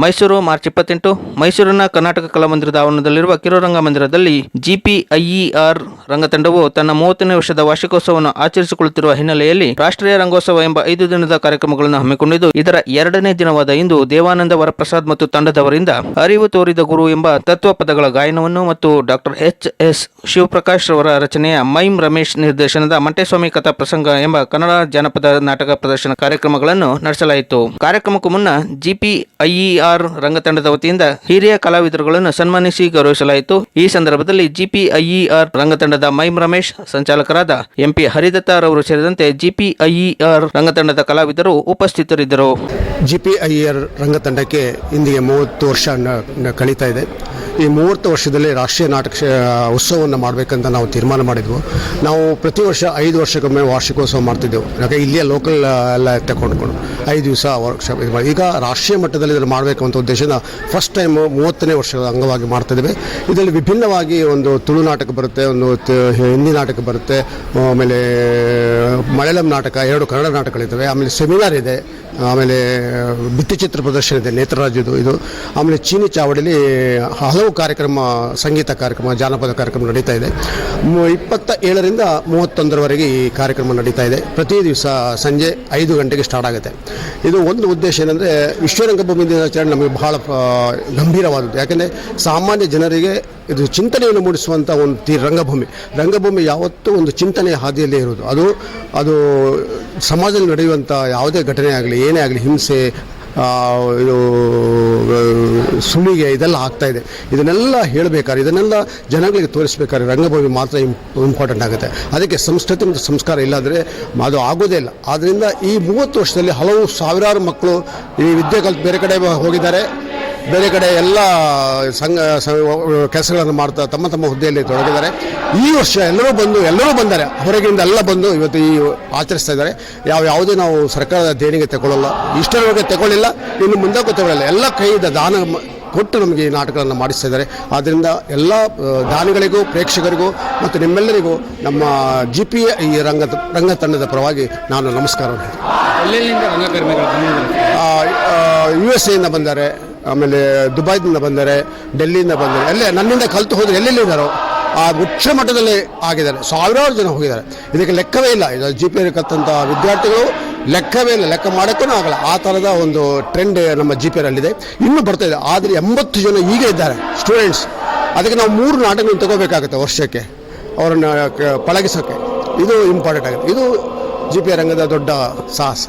Mysuru March ಇಪ್ಪತ್ತೆಂಟು, ಮೈಸೂರಿನ ಕರ್ನಾಟಕ ಕಲಾಮಂದಿರದ ಆವರಣದಲ್ಲಿರುವ ಕಿರುರಂಗ ಮಂದಿರದಲ್ಲಿ ಜಿಪಿಐಇಆರ್ ರಂಗತಂಡವು ತನ್ನ ಮೂವತ್ತನೇ ವರ್ಷದ ವಾರ್ಷಿಕೋತ್ಸವವನ್ನು ಆಚರಿಸಿಕೊಳ್ಳುತ್ತಿರುವ ಹಿನ್ನೆಲೆಯಲ್ಲಿ ರಾಷ್ಟ್ರೀಯ ರಂಗೋತ್ಸವ ಎಂಬ ಐದು ದಿನದ ಕಾರ್ಯಕ್ರಮಗಳನ್ನು ಹಮ್ಮಿಕೊಂಡಿದ್ದು, ಇದರ ಎರಡನೇ ದಿನವಾದ ಇಂದು ದೇವಾನಂದ ವರಪ್ರಸಾದ್ ಮತ್ತು ತಂಡದವರಿಂದ ಅರಿವು ತೋರಿದ ಗುರು ಎಂಬ ತತ್ವ ಪದಗಳ ಗಾಯನವನ್ನು ಮತ್ತು ಡಾಕ್ಟರ್ ಎಚ್ ಎಸ್ ಶಿವಪ್ರಕಾಶ್ ರವರ ರಚನೆಯ ಮೈಮ್ ರಮೇಶ್ ನಿರ್ದೇಶನದ ಮಂಟೇಸ್ವಾಮಿ ಕಥಾ ಪ್ರಸಂಗ ಎಂಬ ಕನ್ನಡ ಜಾನಪದ ನಾಟಕ ಪ್ರದರ್ಶನ ಕಾರ್ಯಕ್ರಮಗಳನ್ನು ನಡೆಸಲಾಯಿತು. ಕಾರ್ಯಕ್ರಮಕ್ಕೂ ಮುನ್ನ ಜಿಪಿಐಇಆರ್ ರಂಗತಂಡದ ವತಿಯಿಂದ ಹಿರಿಯ ಕಲಾವಿದರುಗಳನ್ನು ಸನ್ಮಾನಿಸಿ ಗೌರವಿಸಲಾಯಿತು. ಈ ಸಂದರ್ಭದಲ್ಲಿ ಜಿಪಿಐಇಆರ್ ರಂಗತಂಡದ ಮೈಮ್ ರಮೇಶ್, ಸಂಚಾಲಕರಾದ ಎಂಪಿ ಹರಿದತ್ತಾರ್ ಅವರು ಸೇರಿದಂತೆ ಜಿಪಿಐಇಆರ್ ರಂಗತಂಡದ ಕಲಾವಿದರು ಉಪಸ್ಥಿತರಿದ್ದರು. ಜಿ ಪಿ ಐ ಆರ್ ರಂಗತಂಡಕ್ಕೆ ಇಂದಿಗೆ ಮೂವತ್ತು ವರ್ಷ ಕಳೀತಾ ಇದೆ. ಈ ಮೂವತ್ತು ವರ್ಷದಲ್ಲಿ ರಾಷ್ಟ್ರೀಯ ನಾಟಕ ಉತ್ಸವವನ್ನು ಮಾಡಬೇಕಂತ ನಾವು ತೀರ್ಮಾನ ಮಾಡಿದ್ವು. ನಾವು ಪ್ರತಿ ವರ್ಷ ಐದು ವರ್ಷಕ್ಕೊಮ್ಮೆ ವಾರ್ಷಿಕೋತ್ಸವ ಮಾಡ್ತಿದ್ದೆವು. ಯಾಕೆ ಇಲ್ಲಿಯ ಲೋಕಲ್ ಎಲ್ಲ ತಗೊಂಡ್ಕೊಂಡು ಐದು ದಿವಸ ವರ್ಕ್ಶಾಪ್ ಇದು ಮಾಡಿ. ಈಗ ರಾಷ್ಟ್ರೀಯ ಮಟ್ಟದಲ್ಲಿ ಇದನ್ನು ಮಾಡಬೇಕು ಅಂತ ಉದ್ದೇಶನ ಫಸ್ಟ್ ಟೈಮ್ ಮೂವತ್ತನೇ ವರ್ಷದ ಅಂಗವಾಗಿ ಮಾಡ್ತಿದ್ದೇವೆ ಇದರಲ್ಲಿ ವಿಭಿನ್ನವಾಗಿ ಒಂದು ತುಳು ನಾಟಕ ಬರುತ್ತೆ, ಒಂದು ಹಿಂದಿ ನಾಟಕ ಬರುತ್ತೆ, ಆಮೇಲೆ ಮಲಯಾಳಂ ನಾಟಕ, ಎರಡು ಕನ್ನಡ ನಾಟಕಗಳಿದ್ದಾವೆ, ಆಮೇಲೆ ಸೆಮಿನಾರ್ ಇದೆ. ಆಮೇಲೆ, ಭಿತ್ತಿಚಿತ್ರ ಪ್ರದರ್ಶನ ಇದೆ ನೇತ್ರರಾಜ್ಯದು ಇದು. ಆಮೇಲೆ ಚೀನಿ ಚಾವಡಿಲಿ ಹಲವು ಕಾರ್ಯಕ್ರಮ, ಸಂಗೀತ ಕಾರ್ಯಕ್ರಮ, ಜಾನಪದ ಕಾರ್ಯಕ್ರಮ ನಡೀತಾ ಇದೆ. ಇಪ್ಪತ್ತ ಏಳರಿಂದ ಮೂವತ್ತೊಂದರವರೆಗೆ ಈ ಕಾರ್ಯಕ್ರಮ ನಡೀತಾ ಇದೆ. ಪ್ರತಿ ದಿವಸ ಸಂಜೆ ಐದು ಗಂಟೆಗೆ ಸ್ಟಾರ್ಟ್ ಆಗುತ್ತೆ. ಇದು ಒಂದು ಉದ್ದೇಶ ಏನಂದರೆ, ವಿಶ್ವರಂಗಭೂಮಿ ದಿನಾಚರಣೆ ನಮಗೆ ಬಹಳ ಗಂಭೀರವಾದದ್ದು. ಯಾಕೆಂದರೆ, ಸಾಮಾನ್ಯ ಜನರಿಗೆ ಇದು ಚಿಂತನೆಯನ್ನು ಮೂಡಿಸುವಂಥ ಒಂದು ತಿ ರಂಗಭೂಮಿ. ರಂಗಭೂಮಿ ಯಾವತ್ತೂ ಒಂದು ಚಿಂತನೆಯ ಹಾದಿಯಲ್ಲೇ ಇರೋದು ಅದು ಅದು ಸಮಾಜದಲ್ಲಿ ನಡೆಯುವಂಥ ಯಾವುದೇ ಘಟನೆ ಆಗಲಿ, ಏನೇ ಆಗಲಿ, ಹಿಂಸೆ ಇದು ಸುಳಿಗೆ ಇದೆಲ್ಲ ಆಗ್ತಾ ಇದೆ. ಇದನ್ನೆಲ್ಲ ಹೇಳಬೇಕಾದ್ರೆ, ಇದನ್ನೆಲ್ಲ ಜನಗಳಿಗೆ ತೋರಿಸ್ಬೇಕಾದ್ರೆ ರಂಗಭೂಮಿ ಮಾತ್ರ ಇಂಪಾರ್ಟೆಂಟ್ ಆಗುತ್ತೆ. ಅದಕ್ಕೆ ಸಂಸ್ಕೃತಿ ಮತ್ತು ಸಂಸ್ಕಾರ ಇಲ್ಲಾಂದರೆ ಅದು ಆಗೋದೇ ಇಲ್ಲ. ಆದ್ದರಿಂದ ಈ ಮೂವತ್ತು ವರ್ಷದಲ್ಲಿ ಹಲವು ಸಾವಿರಾರು ಮಕ್ಕಳು ಈ ವಿದ್ಯೆ ಕಲ್ತು ಬೇರೆ ಕಡೆ ಹೋಗಿದ್ದಾರೆ. ಬೇರೆ ಕಡೆ ಎಲ್ಲ ಸಂಘ ಕೆಲಸಗಳನ್ನು ಮಾಡ್ತಾ ತಮ್ಮ ತಮ್ಮ ಹುದ್ದೆಯಲ್ಲಿ ತೊಡಗಿದ್ದಾರೆ. ಈ ವರ್ಷ ಎಲ್ಲರೂ ಬಂದು ಎಲ್ಲರೂ ಬಂದ್ದಾರೆ ಹೊರಗಿಂದ ಎಲ್ಲ ಬಂದು ಇವತ್ತು ಈ ಆಚರಿಸ್ತಾ ಇದ್ದಾರೆ. ಯಾವ ಯಾವುದೇ ನಾವು ಸರ್ಕಾರದ ದೇಣಿಗೆ ತಗೊಳ್ಳಲ್ಲ. ಇಷ್ಟರವರೆಗೆ ತಗೊಳ್ಳಿಲ್ಲ ಇನ್ನು ಮುಂದಕ್ಕೂ ತಗೊಳ್ಳಲ್ಲ. ಎಲ್ಲ ಕೈಯಿಂದ ದಾನ ಕೊಟ್ಟು ನಮಗೆ ಈ ನಾಟಕಗಳನ್ನು ಮಾಡಿಸ್ತಾ ಇದ್ದಾರೆ. ಆದ್ದರಿಂದ ಎಲ್ಲ ದಾನಿಗಳಿಗೂ ಪ್ರೇಕ್ಷಕರಿಗೂ ಮತ್ತು ನಿಮ್ಮೆಲ್ಲರಿಗೂ ನಮ್ಮ ಜಿ ಪಿ ಈ ರಂಗ ರಂಗ ತಂಡದ ಪರವಾಗಿ ನಾನು ನಮಸ್ಕಾರವನ್ನು ರಂಗಕರ್ಮಿಗಳು ಬಂದಿದ್ದಾರೆ? ಯು ಎಸ್ ಎಯಿಂದ ಬಂದ್ದಾರೆ ಆಮೇಲೆ ದುಬೈದಿಂದ ಬಂದರೆ, ಡೆಲ್ಲಿಯಿಂದ ಬಂದರೆ ಎಲ್ಲೇ ನನ್ನಿಂದ ಕಲಿತು ಹೋದರೆ ಎಲ್ಲೆಲ್ಲಿದ್ದಾರೋ, ಆ ಉಚ್ಚ ಮಟ್ಟದಲ್ಲಿ ಆಗಿದ್ದಾರೆ. ಸಾವಿರಾರು ಜನ ಹೋಗಿದ್ದಾರೆ. ಇದಕ್ಕೆ ಲೆಕ್ಕವೇ ಇಲ್ಲ. ಇದು ಜಿ ಪಿ ಕತ್ತಂಥ ವಿದ್ಯಾರ್ಥಿಗಳು ಲೆಕ್ಕವೇ ಇಲ್ಲ. ಲೆಕ್ಕ ಮಾಡೋಕ್ಕೂ ಆಗಲ್ಲ. ಆ ಥರದ ಒಂದು ಟ್ರೆಂಡ್ ನಮ್ಮ ಜಿ ಪಿ ಅಲ್ಲಿದೆ ಇನ್ನೂ ಬರ್ತಾ ಇದೆ. ಆದರೆ ಎಂಬತ್ತು ಜನ ಈಗ ಇದ್ದಾರೆ ಸ್ಟೂಡೆಂಟ್ಸ್ ಅದಕ್ಕೆ ನಾವು ಮೂರು ನಾಟಕಗಳನ್ನು ತಗೋಬೇಕಾಗುತ್ತೆ ವರ್ಷಕ್ಕೆ. ಅವರನ್ನು ಪಳಗಿಸೋಕ್ಕೆ. ಇದು ಇಂಪಾರ್ಟೆಂಟ್ ಆಗುತ್ತೆ. ಇದು ಜಿ ಪಿ ರಂಗದ ದೊಡ್ಡ ಸಾಹಸ.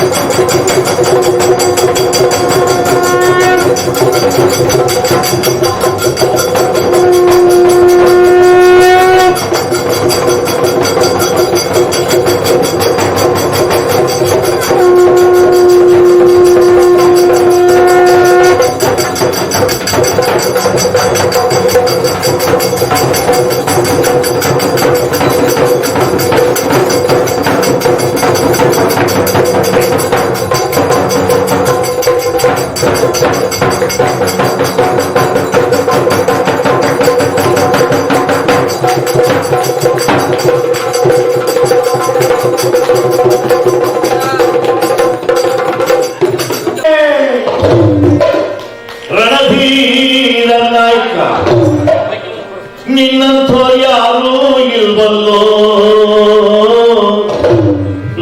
ನಿನ್ನಂಥ ಯಾರು ಇಲ್ವಲ್ಲೋ?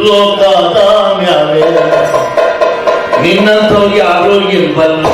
ಲೋಕದ ಮ್ಯಾಲೆ ನಿನ್ನಂಥ ಯಾರೂ ಇಲ್ವಲ್ಲೋ?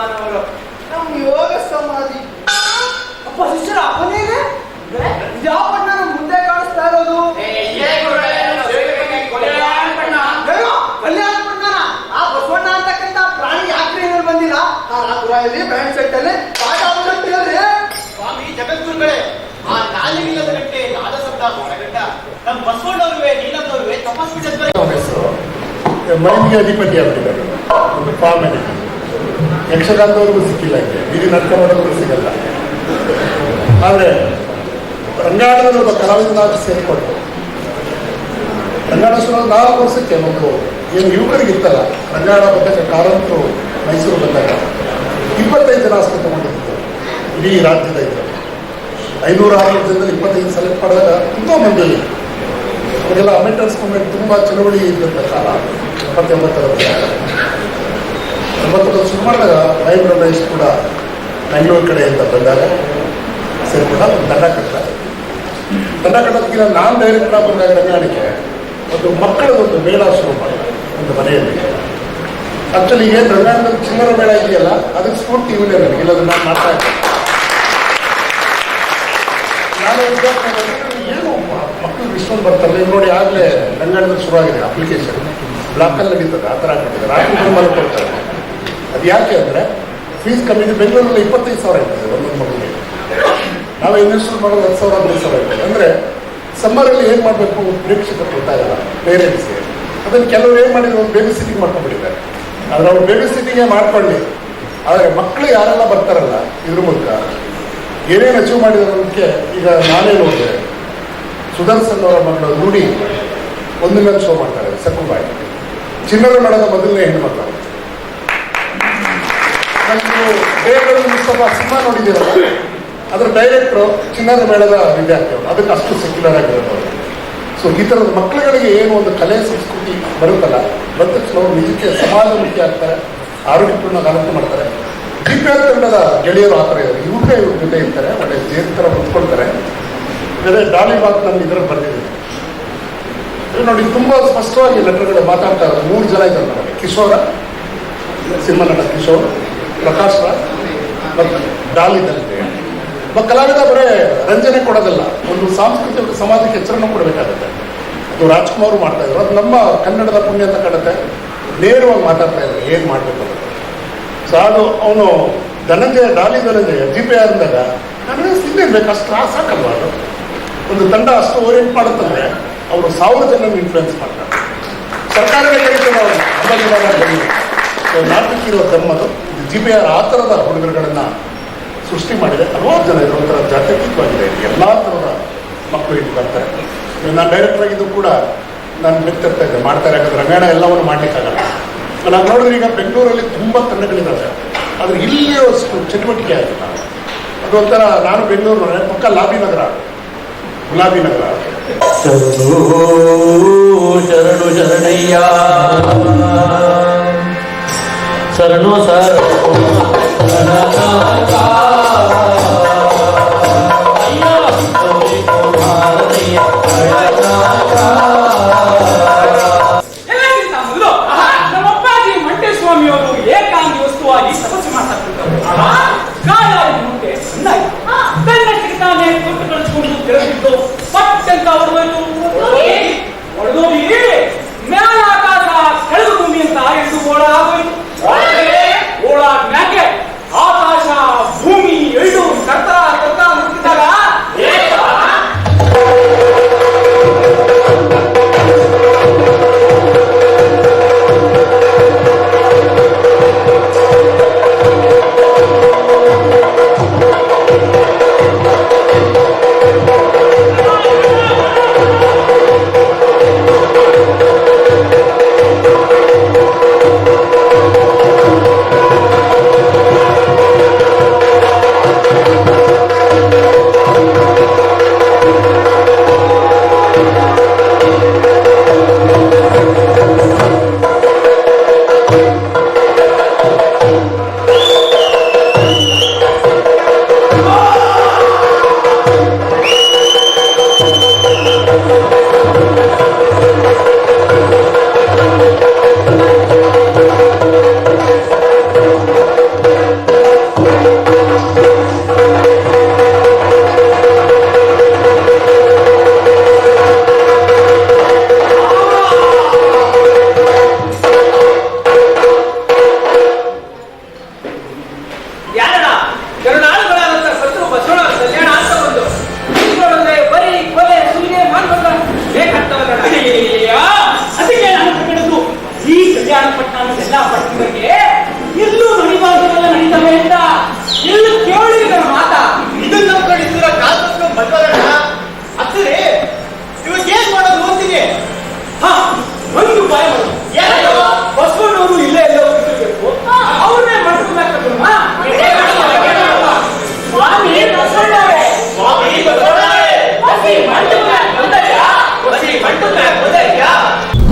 ಅದು ಹುಲುಮಾನವರು ನಮ್ ಯೋಗ ಸಮಾಧಿ. ಅಪ್ಪ ಶಿಷ್ಯರ ಅಪ್ಪನೇನೆ ಯಾವ ಬಣ್ಣ ನಮ್ ಮುಂದೆ ಕಾಣಿಸ್ತಾ ಇರೋದು? ಏ, ಏ ಗುರುಗಳೇ, ನಾವು ಸೇವೆಗೆ ಕಲ್ಯಾಣ ಕಲ್ಯಾಣ ಬಣ್ಣನ? ಆ ಬಸವಣ್ಣ ಅಂತಕ್ಕಂತ ಪ್ರಾಣಿ ಯಾಕ್ರಿ ಬಂದಿಲ್ಲ? ಆ ರಾಕುರಾಯಲ್ಲಿ ಬ್ಯಾಂಡ್ ಸೆಟ್ ಅಲ್ಲಿ ಪಾಠ ಹೇಳ್ರಿ ಸ್ವಾಮಿ ಜಗದ್ಗುರುಗಳೇ ಆ ನಾಲಿಗಿಲ್ಲದ ಗಂಟೆ ನಾದ ಶಬ್ದ ಹೊರಗಂಡ ನಮ್ಮ ಬಸವಣ್ಣವ್ರುವೆ ನೀಲಮ್ಮನವ್ರುವೆ ತಪಸ್ವಿ ಅವನ ಹೆಸರು ಮೈನ್ಗೆ ಅಧಿಪತಿ ಆಗ್ತಿದ್ದಾರೆ ಒಂದು ಫಾರ್ಮ್ ಅಧಿಪತಿ ಯಕ್ಷಗಾನದವ್ರಿಗೂ ಸಿಕ್ಕಿಲ್ಲ ಇಲ್ಲಿ ಬೀದಿ ನಾಟಕ ಸಿಗಲ್ಲ. ಆದರೆ ರಂಗಾಯಣದಲ್ಲಿ ಒಬ್ಬ ಕಲಾವಿದನಾಗಿ ಸೇರಿಕೊಂಡು, ರಂಗಾಯಣ ನಾಲ್ಕು ವರ್ಷಕ್ಕೆ ಒಂದು ಏನು ಯುವಕರಿಗಿತ್ತಲ್ಲ ರಂಗಾಯಣ ಬಂದಾಗ ಕಾರಂತರು ಮೈಸೂರು ಬಂದಾಗ ಇಪ್ಪತ್ತೈದು ಜನ ಆಸ್ಪತ್ರೆ ತಗೊಂಡಿದ್ದು ಇಡೀ ರಾಜ್ಯದ ಇದ್ರೆ. ಐನೂರ ಆರು ಜನದಲ್ಲಿ ಇಪ್ಪತ್ತೈದು ಸಲ ಪಡೆದಾಗ ತುಂಬ ಮಂದಿ ಅವರಿಗೆಲ್ಲ ಅಮೆಂಟರ್ಸ್ ಮೂಮೆಂಟ್ ತುಂಬ ಚಳವಳಿ ಇದ್ದಂಥ ಕಾಲ ಎಪ್ಪತ್ತೆಂಬತ್ತರಲ್ಲಿ ಎಂಬತ್ತೊಂದು ಶುರು ಮಾಡಿದಾಗ ವೈ ರಮೇಶ್ ಕೂಡ ಬೆಂಗಳೂರು ಕಡೆಯಿಂದ ಬಂದಾಗ ಸರಿ ಒಂದು ದಂಡ ಕಟ್ಟ. ದಂಡ ಕಟ್ಟೋದಕ್ಕಿಂತ ನಾನು ಡೈರೆಕ್ಟ್ ಬಂದಾಗ ರಂಗಾಣಿಕೆ ಒಂದು ಮಕ್ಕಳ ಒಂದು ಮೇಳ ಶುರು ಮಾಡಿದ ಒಂದು ಮನೆಯಲ್ಲಿ. ಆಕ್ಚುಲಿ ಏನು ರಂಗಾಯಣದಲ್ಲಿ ಚಿಲ್ಲರ ಮೇಳ ಇದೆಯಲ್ಲ, ಅದಕ್ಕೆ ಸ್ಫೂರ್ತಿ ಇವನೇ ನನಗೆ. ಇಲ್ಲದ ನಾನು ಮಾಡ್ತಾ ಇದ್ದೆ. ನಾನು ಏನು ಮ- ಮಕ್ಕಳು ಇಷ್ಟೊಂದು ಬರ್ತಾರೆ. ನೋಡಿ ಆಗಲೇ ರಂಗಾಯಣದಲ್ಲಿ ಶುರುವಾಗಿದೆ ಅಪ್ಲಿಕೇಶನ್ ಬ್ಲಾಕಲ್ಲಿ ನಡೀತದೆ, ಆ ಥರ ಹಾಕಿದ್ದಾರೆ ರಾತ್ರಿ ಮೇಲೆ ಕೊಡ್ತಾರೆ ಅದು ಯಾಕೆ ಅಂದರೆ ಫೀಸ್ ಕಮ್ಮಿ ಇದೆ. ಬೆಂಗಳೂರಲ್ಲಿ ಇಪ್ಪತ್ತೈದು ಸಾವಿರ ಇರ್ತದೆ ಒಂದೊಂದು ಮಗುವಿಗೆ. ನಾವು ಇನ್ವೆಸ್ಟ್ಮೆಂಟ್ ಮಾಡೋದು ಹತ್ತು ಸಾವಿರ, ಹದಿನೈದು ಸಾವಿರ ಇರ್ತದೆ. ಅಂದರೆ ಸಮ್ಮರಲ್ಲಿ ಏನು ಮಾಡಬೇಕು? ಪ್ರೇಕ್ಷಕರು ಗೊತ್ತಾಗಲ್ಲ ಪೇರೆಂಟ್ಸ್ಗೆ ಅದನ್ನು ಕೆಲವರು ಏನು ಮಾಡಿದ್ರು? ಒಂದು ಬೇಬಿ ಸಿಟ್ಟಿಂಗ್ ಮಾಡ್ಕೊಂಡ್ಬಿಟ್ಟಿದ್ದಾರೆ. ಆದರೆ ಅವ್ರು ಬೇಬಿ ಸಿಟ್ಟಿಂಗೇ ಮಾಡ್ಕೊಳ್ಳಿ. ಆದರೆ ಮಕ್ಕಳು ಯಾರೆಲ್ಲ ಬರ್ತಾರಲ್ಲ, ಇದ್ರ ಮೂಲಕ ಏನೇನು ಅಚೀವ್ ಮಾಡಿದ್ರು ಅನ್ನೋದಕ್ಕೆ ಈಗ ನಾನೇ ನೋಡಿದೆ. ಸುದರ್ಶನ್ ಅವರ ಮಗಳು ರೂಢಿ ಒಂದು ಮೇಲೆ ಶೋ ಮಾಡ್ತಾರೆ ಸಕುಬಾಯಿ ಚಿನ್ನದ ಮೇಳದ ಮೊದಲನೇ ಹೆಣ್ಣುಮಕ್ಕಳು ನೀವು ಬೇಗಗಳು ಮುಸ್ತಫಾ ಸಿನಿಮಾ ನೋಡಿದ್ದೀರಲ್ಲ ಅದರ ಡೈರೆಕ್ಟ್ರು ಚಿನ್ನದ ಮೇಳದ ವಿದ್ಯಾರ್ಥಿ ಅವರು. ಅದಕ್ಕೆ ಅಷ್ಟು ಸೆಕ್ಯುಲರ್ ಆಗಿರೋದು ಅವರು. ಸೊ ಈ ಥರದ ಮಕ್ಕಳುಗಳಿಗೆ ಏನು ಒಂದು ಕಲೆ ಸಂಸ್ಕೃತಿ ಬರುತ್ತಲ್ಲ ಬಂದ ತಕ್ಷಣ ಅವರು ನಿಜಕ್ಕೆ ಸಮಾಜಮುಖಿ ಆಗ್ತಾರೆ, ಆರೋಗ್ಯಪೂರ್ಣ ಆಲೋಚನೆ ಮಾಡ್ತಾರೆ. ದಿವ್ಯ ತಂಡದ ಗೆಳೆಯರು ಆ ಥರ ಇದ್ದಾರೆ. ಇವ್ರೇ ಇವ್ರ ಜೊತೆ ಇರ್ತಾರೆ, ಒಳ್ಳೆ ಜೇನ್ ಥರ ಹೊಂದ್ಕೊಳ್ತಾರೆ. ಬೇರೆ ಡಾಲಿ ಬಾತ್ ನಾನು ಇದ್ರಲ್ಲಿ ಇದು ನೋಡಿ, ತುಂಬ ಸ್ಪಷ್ಟವಾಗಿ ಲೆಟರ್ಗಳು ಮಾತಾಡ್ತಾ ಇದ್ದಾರೆ. ಮೂರು ಜನ ಇದ್ದಾರೆ ನಮಗೆ ಕಿಶೋರ, ಸಿನಿಮಾ ನಟ ಕಿಶೋರ್ ಪ್ರಕಾಶ್ ಡಾಲಿದಂತೆ ಕಲಾವಿದ ಬರೇ ರಂಜನೆ ಕೊಡೋದಲ್ಲ. ಒಂದು ಸಾಂಸ್ಕೃತಿಕ ಸಮಾಜಕ್ಕೆ ಎಚ್ಚರನ್ನು ಕೊಡಬೇಕಾಗುತ್ತೆ. ಅದು ರಾಜ್ಕುಮಾರ್ ಮಾಡ್ತಾ ಇದ್ರು. ಅದು ನಮ್ಮ ಕನ್ನಡದ ಪುಣ್ಯ ಅಂತ ಕಾಣುತ್ತೆ. ನೇರವಾಗಿ ಮಾತಾಡ್ತಾ ಇದ್ರು. ಏನು ಮಾಡಬೇಕು ಸೊ ಅದು ಅವನು Dhananjaya, Daali Dhananjaya G P R ಅಂದಾಗ ನನಗೆ ಅಷ್ಟು ಆ ಸಾಕಲ್ವ ಅದು? ಒಂದು ತಂಡ ಅಷ್ಟು ಓರಿಯಂಟ್ ಮಾಡುತ್ತಂದ್ರೆ ಅವರು ಸಾವಿರ ಜನ ಇನ್ಫ್ಲುಯೆನ್ಸ್ ಮಾಡ್ತಾರೆ. ಸರ್ಕಾರವೇ ನಾಟಕ ಇರುವ ಅಂಬಾಜಿನಗರ ಜಿ ಆತರದ ಆ ಥರದ ಹುಡುಗರುಗಳನ್ನು ಸೃಷ್ಟಿ ಮಾಡಿದೆ. ಹಲವಾರು ಜನ ಇದು ಒಂಥರ ಜಾತ್ಯತೀತವಾಗಿದೆ. ಎಲ್ಲ ಥರದ ಮಕ್ಕಳು ಇಲ್ಲಿ ಬರ್ತಾರೆ. ನಾನು ಡೈರೆಕ್ಟರ್ ಆಗಿದ್ದು ಕೂಡ ನಾನು ಬೆತ್ತಿರ್ತಾ ಇದ್ದೆ ಮಾಡ್ತಾರೆ. ಯಾಕಂದ್ರೆ ರಮೇಣ ಎಲ್ಲವನ್ನು ಮಾಡಲಿಕ್ಕಾಗಲ್ಲ. ನಾನು ನೋಡಿದ್ರೆ ಈಗ ಬೆಂಗಳೂರಲ್ಲಿ ತುಂಬ ತಂಡಗಳಿದ್ದಾವೆ ಆದರೆ ಇಲ್ಲಿರೋಷ್ಟು ಚಟುವಟಿಕೆ ಆಗಿಲ್ಲ. ಅದೊಂಥರ ನಾನು ಬೆಂಗಳೂರು ಪಕ್ಕ ಲಾಬಿ ನಗರ. ಗುಲಾಬಿ ನಗರ. ಶರಣು, ಶರಣಯ್ಯ. சரணோ சரணோ